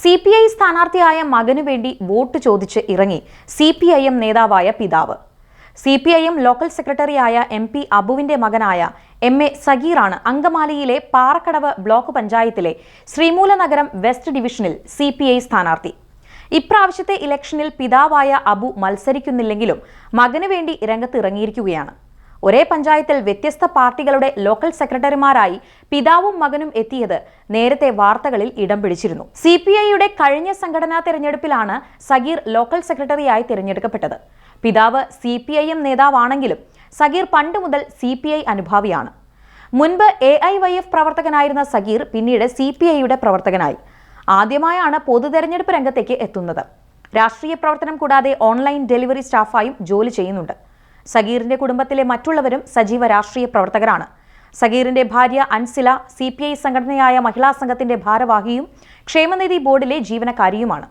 C P I സ്ഥാനാർത്ഥിയായ മകനു വേണ്ടി വോട്ട് ചോദിച്ച് ഇറങ്ങി സി പി ഐ എം നേതാവായ പിതാവ്. C P I M local സെക്രട്ടറിയായ എം പി അബുവിന്റെ മകനായ എം എ സഗീറാണ് അങ്കമാലിയിലെ പാറക്കടവ് ബ്ലോക്ക് പഞ്ചായത്തിലെ ശ്രീമൂലനഗരം വെസ്റ്റ് ഡിവിഷനിൽ സി പി ഐ സ്ഥാനാർത്ഥി. ഇപ്രാവശ്യത്തെ ഇലക്ഷനിൽ പിതാവായ അബു മത്സരിക്കുന്നില്ലെങ്കിലും മകനു വേണ്ടി രംഗത്തിറങ്ങിയിരിക്കുകയാണ് ഒരേ പഞ്ചായത്തിൽ വ്യത്യസ്ത പാർട്ടികളുടെ ലോക്കൽ സെക്രട്ടറിമാരായി പിതാവും മകനും എത്തിയത് നേരത്തെ വാർത്തകളിൽ ഇടം പിടിച്ചിരുന്നു. സി പി ഐയുടെ കഴിഞ്ഞ സംഘടനാ തെരഞ്ഞെടുപ്പിലാണ് സഗീർ ലോക്കൽ സെക്രട്ടറിയായി തിരഞ്ഞെടുക്കപ്പെട്ടത്. പിതാവ് സി പി ഐ എം നേതാവാണെങ്കിലും സഗീർ പണ്ട് മുതൽ സി പി ഐ അനുഭാവിയാണ്. മുൻപ് എ ഐ വൈ എഫ് പ്രവർത്തകനായിരുന്ന സഗീർ പിന്നീട് സി പി ഐയുടെ പ്രവർത്തകനായി. ആദ്യമായാണ് പൊതു തെരഞ്ഞെടുപ്പ് രംഗത്തേക്ക് എത്തുന്നത്. രാഷ്ട്രീയ പ്രവർത്തനം കൂടാതെ ഓൺലൈൻ ഡെലിവറി സ്റ്റാഫായും ജോലി ചെയ്യുന്നുണ്ട്. സഗീറിന്റെ കുടുംബത്തിലെ മറ്റുള്ളവരും സജീവ രാഷ്ട്രീയ പ്രവർത്തകരാണ്. സഗീറിന്റെ ഭാര്യ അൻസില സി പി ഐ സംഘടനയായ മഹിളാ സംഘത്തിന്റെ ഭാരവാഹിയും ക്ഷേമനിധി ബോർഡിലെ ജീവനക്കാരിയുമാണ്.